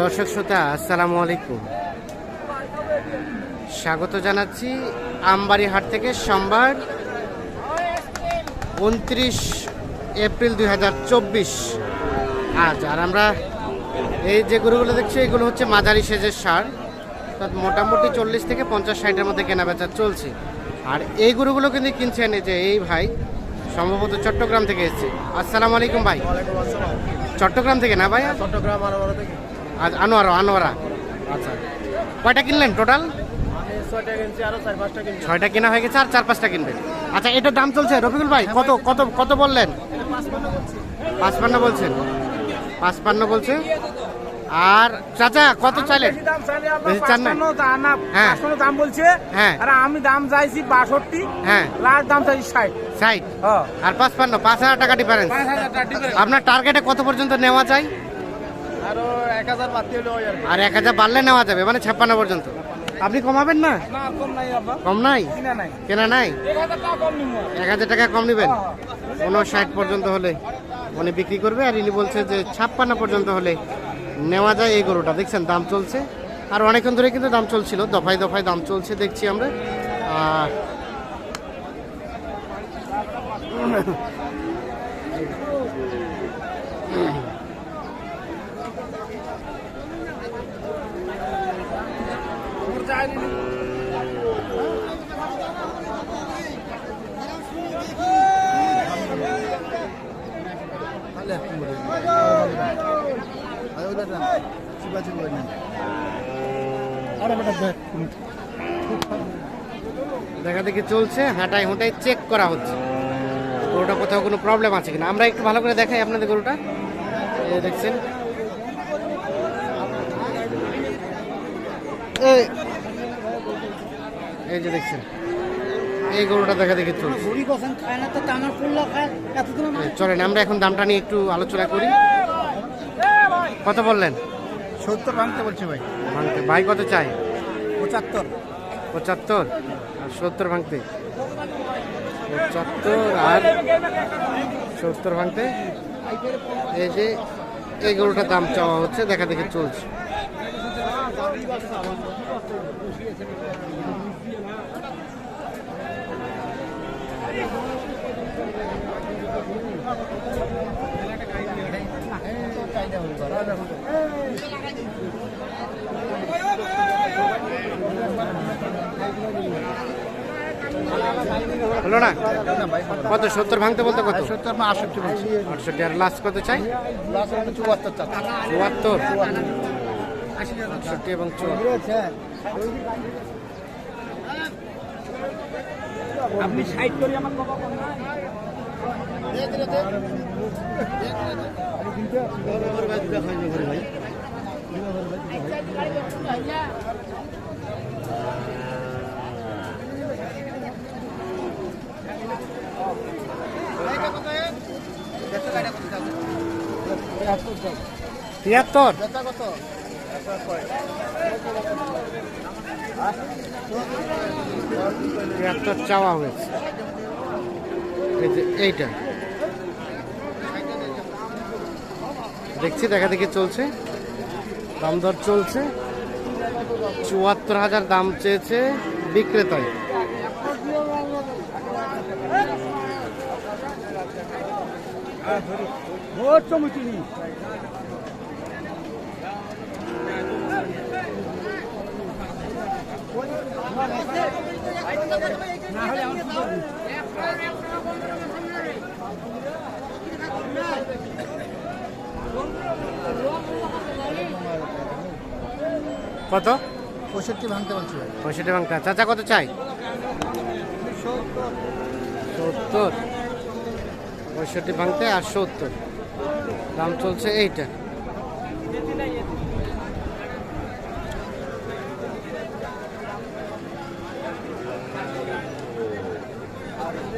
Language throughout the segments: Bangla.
দর্শক শ্রোতা, আসসালামু আলাইকুম। স্বাগত জানাচ্ছি আমবাড়ি হাট থেকে সোমবার উনত্রিশ এপ্রিল দুই হাজার চব্বিশ। আজ আর আমরা এই যে গরুগুলো দেখছি, এগুলো হচ্ছে মাঝারি সেজের সার। অর্থাৎ মোটামুটি চল্লিশ থেকে পঞ্চাশ ষাটের মধ্যে কেনাবেচা চলছে। আর এই গরুগুলো কিন্তু কিনছেন এই যে এই ভাই সম্ভবত চট্টগ্রাম থেকে এসেছে। আসসালামু আলাইকুম ভাই। চট্টগ্রাম থেকে না ভাই? চট্টগ্রাম আনোয়ারা থেকে। আনোয়ারা আনোয়ারা। আচ্ছা। কয়টা কিনলেন টোটাল? ছয়টা কেনা হয়ে গেছে আর চার পাঁচটা কিনবেন। আচ্ছা এটার দাম চলছে রফিকুল ভাই কত কত কত বললেন? পাঁচপান্ন বলছেন। পাঁচপান্ন বলছে? আর চাচা কত চাইলেন? দাম চাইলে বেশি চান না? হ্যাঁ। দাম বলছে। হ্যাঁ। আর আমি দাম চাইছি বাষট্টি। হ্যাঁ। লাস্ট দাম চাইছি ষাট। ষাট? আর পাঁচপান্ন পাঁচ হাজার টাকা ডিফারেন্স। আপনার টার্গেটে কত পর্যন্ত নেওয়া যায়? আরও এক হাজার বাড়তি হলে আর এক হাজার বাড়লে নেওয়া যাবে মানে ছাপ্পান্ন পর্যন্ত। আপনি কমাবেন না? না কম নাই আব্বা। কম নাই? কিনা নাই। এক হাজার টাকা কম নেবেন? উনষাট পর্যন্ত হলে উনি বিক্রি করবে আর ইনি বলছে যে ছাপ্পান্ন পর্যন্ত হলে নেওয়া যায় এই গরুটা, দেখছেন দাম চলছে। আর অনেকক্ষণ ধরে কিন্তু দাম চলছিল, দফায় দফায় দাম চলছে, দেখছি আমরা। আর দেখা। দেখি চলছে হাঁটাই হুঁটাই চেক করা হচ্ছে। গরুটা কোথাও কোনো প্রবলেম আছে কিনা? আমরা একটু ভালো করে দেখাই আপনাদের গরুটা। এই দেখছেন। এই এই যে দেখছেন। এই গরুটা দেখা দেখি চলছে। চলেন আমরা এখন দামটা নিয়ে একটু আলোচনা করি। কত বললেন? সত্তর ভাঙতে বলছে ভাই। ভাঙতে। ভাই কত চাই? পঁচাত্তর। পঁচাত্তর? আর সত্তর ভাঙতে? পঁচাত্তর আর সত্তর ভাঙতে? এই যে এই গরুটার দাম চাওয়া হচ্ছে দেখা দেখে চলছে। হলো না? কত সত্তর ভাঙতে বলতে কত? সত্তর না আটষট্টি বলছি। আটষট্টি আর লাস্ট কত চাই? চুয়াত্তর চুয়াত্তর? আটষট্টি এবং চুয়াত্তর। আপনি করি আমার তিয়াত্তর। তিয়াত্তর চাওয়া হয়েছে। এইটা। দেখছি, দেখা দেখি চলছে। দাম দর চলছে। চুয়াত্তর হাজার দাম চেয়েছে বিক্রেতায় ভোট চমুচিনি কত? পঁয়ষট্টি ভাঙতে বলছি পঁয়ষট্টি ভাঙতে চাচা কত চাই? সত্তর। পঁয়ষট্টি ভাঙতে আর সত্তর। দাম চলছে এইটা।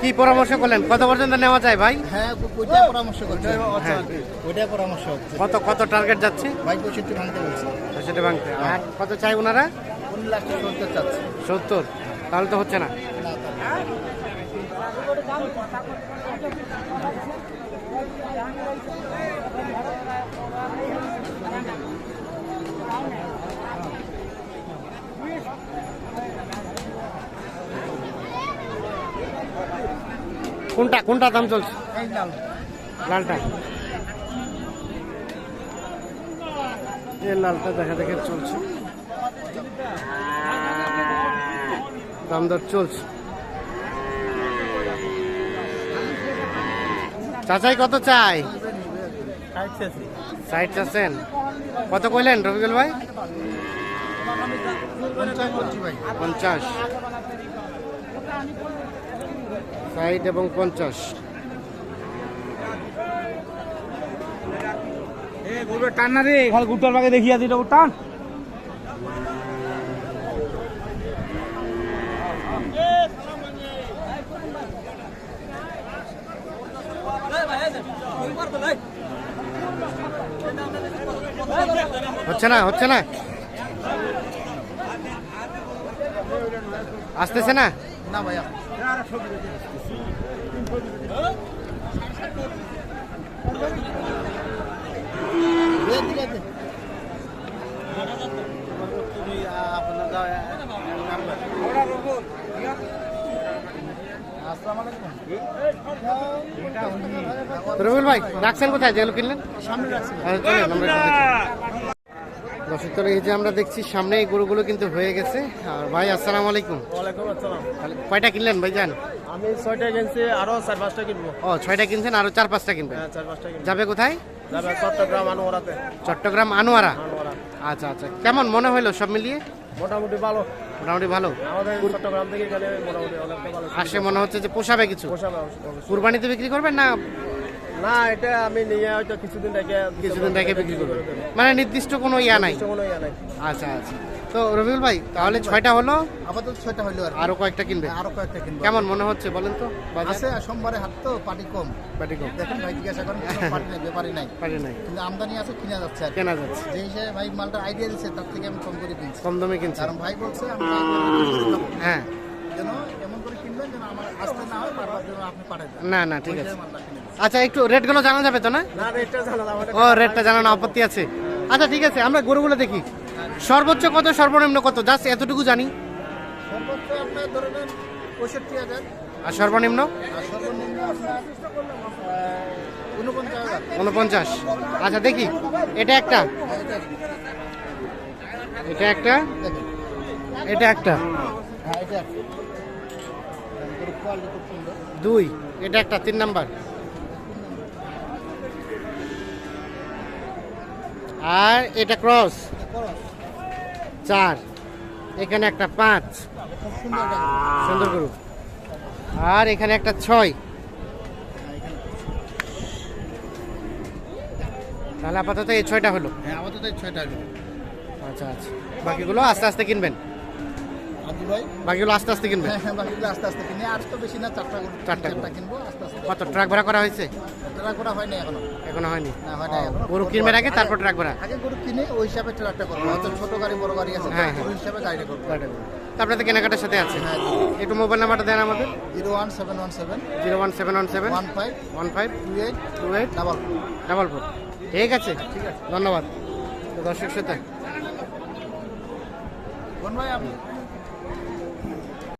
কি পরামর্শ করলেন? কত পর্যন্ত নেওয়া যায় ভাই? হ্যাঁ ওইটাই পরামর্শ করছে। হ্যাঁ। ওইটাই পরামর্শ হচ্ছে কত কত টার্গেট যাচ্ছে? ভাই পঁয়ষট্টি ভাঙতে বলছে। সেটা ভাঙতে। আর কত চাই ওনারা? সত্তর তাহলে তো হচ্ছে না। না। কোনটা কোনটা দাম চলছে? লালটা। এই লালটা দেখা দেখে চলছে। দাম দর চলছে। চাচাই কত চাই? সাইড চাচ্ছেন কত কইলেন রবিকুল ভাই? পঞ্চাশ। বলছি ভাই পঞ্চাশ। ষাট এবং পঞ্চাশ। টান না রে খালি গুটার বাগে দেখিয়া দিল টান। হচ্ছে না হচ্ছে না। আসতেছে না? না ভাইয়া। রবিউল ভাই রাখছেন কোথায়? যেগুলো কিনলেন? সামনে রাখছি আচ্ছা, চলেন, আমরা একটু দেখি। দর্শক তবে এই যে আমরা দেখছি সামনে এই গরুগুলো কিন্তু হয়ে গেছে। আর ভাই আসসালামু আলাইকুম। ওয়ালাইকুম আসসালাম। কয়টা কিনলেন ভাই যান আমি ছয়টা কিনছি আরও চার পাঁচটা কিনবো। ও ছয়টা কিনছেন আরও চার পাঁচটা কিনবেন? হ্যাঁ চার পাঁচটা যাবে কোথায়? যাবে চট্টগ্রাম আনোয়ারাতে। চট্টগ্রাম আনোয়ারা? আচ্ছা আচ্ছা। কেমন মনে হলো সব মিলিয়ে? মোটামুটি ভালো। মোটামুটি ভালো? চট্টগ্রাম থেকে গেলে মোটামুটি আসে মনে হচ্ছে যে পোষাবে কিছু। কুরবানিতে বিক্রি করবেন না না এটা আমি নিয়ে হয়তো কিছুদিন রেখে কিছুদিন রেখে বিক্রি করবেন। মানে নির্দিষ্ট কোনো ইয়া নাই? কোনো ইয়ে নাই। আচ্ছা আচ্ছা। তো রবিউল ভাই তাহলে ছয়টা হলো? আপাতত ছয়টা হইল আর আরও কয়েকটা কিনবে? আরও কয়েকটা কিনবো। কেমন মনে হচ্ছে বলেন তো? আছে সোমবারে হাট তো পার্টি কম। পাটি কম। দেখেন ভাই জিজ্ঞাসা করেন পার্টি নেই ব্যাপারই নাই। পাটি নাই। কিন্তু আমদানি আছে কিনা যাচ্ছে আর কেনা যাচ্ছে। যে হিসেবে ভাই মালটা আইডিয়া দিচ্ছে তার থেকে আমি কম করে কিনছি। কম দামে কিনছে। কারণ ভাই বলছে আমি হ্যাঁ। যেন এমন না হয় না ঠিক আছে। আচ্ছা একটু রেটগুলো জানা যাবে তো না? ও রেটটা জানানো আপত্তি আছে। আচ্ছা ঠিক আছে আমরা গরুগুলো দেখি। সর্বোচ্চ কত সর্বনিম্ন কত? জাস্ট এতটুকু জানি। আর সর্বনিম্ন? উনপঞ্চাশ আচ্ছা দেখি। এটা একটা? হ্যাঁ, এটা একটা। এটা একটা হ্যাঁ এটা কোয়ালিটি খুব সুন্দর দুই এটা একটা তিন নাম্বার। আর এটা ক্রস চার এখানে একটা পাঁচ। সুন্দর গরু। আর এখানে একটা ছয়। হ্যাঁ, তাহলে আপাতত এই ছয়টা হলো। হ্যাঁ আমাদের তো এই ছয়টা হলো। আচ্ছা আচ্ছা। বাকিগুলো আস্তে আস্তে কিনবেন। ভাই। বাকিগুলো আস্তে আস্তে কিনবেন হ্যাঁ হ্যাঁ বাকিগুলো আস্তে আস্তে কিনে। তো বেশি না চারটা চারটা কিনবো আস্তে আস্তে কত ট্রাক ভাড়া করা হয়েছে? ট্রাক করা হয়নি এখনও। এখনও হয়নি? না হয় গরু কিনবেন আগে তারপর ট্রাক ভাড়া? আগে গরু কিনে ওই হিসাবে ট্রাকটা করব। হয়তো ছোট গাড়ি বড় গাড়ি আছে হ্যাঁ, হ্যাঁ। ওই হিসাবে গাড়িটা করব। তারপরে তো কেনাকাটার সাথে আছে? হ্যাঁ একটু মোবাইল নাম্বারটা দেন আমাদের। Zero one seven one seven zero one seven one seven one five one five two eight two eight double double four. ঠিক আছে। ঠিক আছে। ধন্যবাদ। দর্শক শ্রোতা কোন ভাই আপনি?